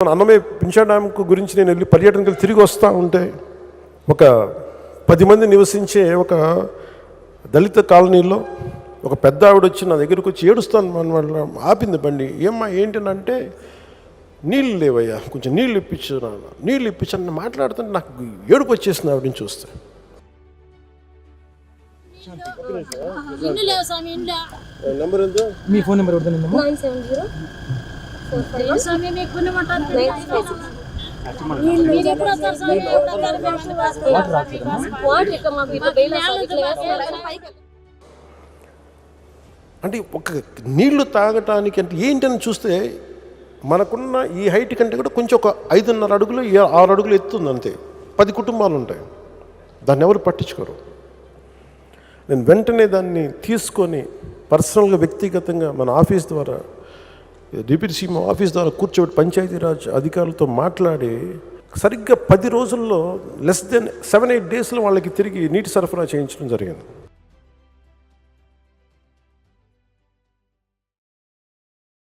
మన అన్నమయ్య పింఛా డ్యామ్కు గురించి నేను వెళ్ళి పర్యటనకు తిరిగి వస్తూ ఉంటే ఒక పది మంది నివసించే ఒక దళిత కాలనీలో ఒక పెద్ద ఆవిడ వచ్చి నా దగ్గరకు వచ్చి ఏడుస్తాను మన వాళ్ళ ఆపింది బండి. ఏమ్మా ఏంటనంటే నీళ్ళు లేవయ్యా కొంచెం నీళ్ళు ఇప్పించు నాన్న నీళ్ళు ఇప్పించని మాట్లాడుతుంటే నాకు ఏడుపు వచ్చేసింది ఆవిడని చూస్తే. నెంబర్ ఎంత మీ ఫోన్ నెంబర్ కొడుతున్నాను నైన్ సెవెన్ జీరో. లేదు స్వామి మీకు అంటే ఒక నీళ్ళు తాగటానికి అంటే ఏంటని చూస్తే మనకున్న ఈ హైట్ కంటే కూడా కొంచెం ఒక ఐదున్నర అడుగులు ఆరు అడుగులు ఎత్తుంది అంతే. పది కుటుంబాలు ఉంటాయి. దాన్ని ఎవరు పట్టించుకోరు. నేను వెంటనే దాన్ని తీసుకొని పర్సనల్గా వ్యక్తిగతంగా మన ఆఫీస్ ద్వారా డిప్యూటీ సీఎం ఆఫీస్ ద్వారా కూర్చోబెట్టి పంచాయతీరాజ్ అధికారులతో మాట్లాడి సరిగ్గా పది రోజుల్లో లెస్ దెన్ సెవెన్ ఎయిట్ డేస్లో వాళ్ళకి తిరిగి నీటి సరఫరా చేయించడం జరిగింది.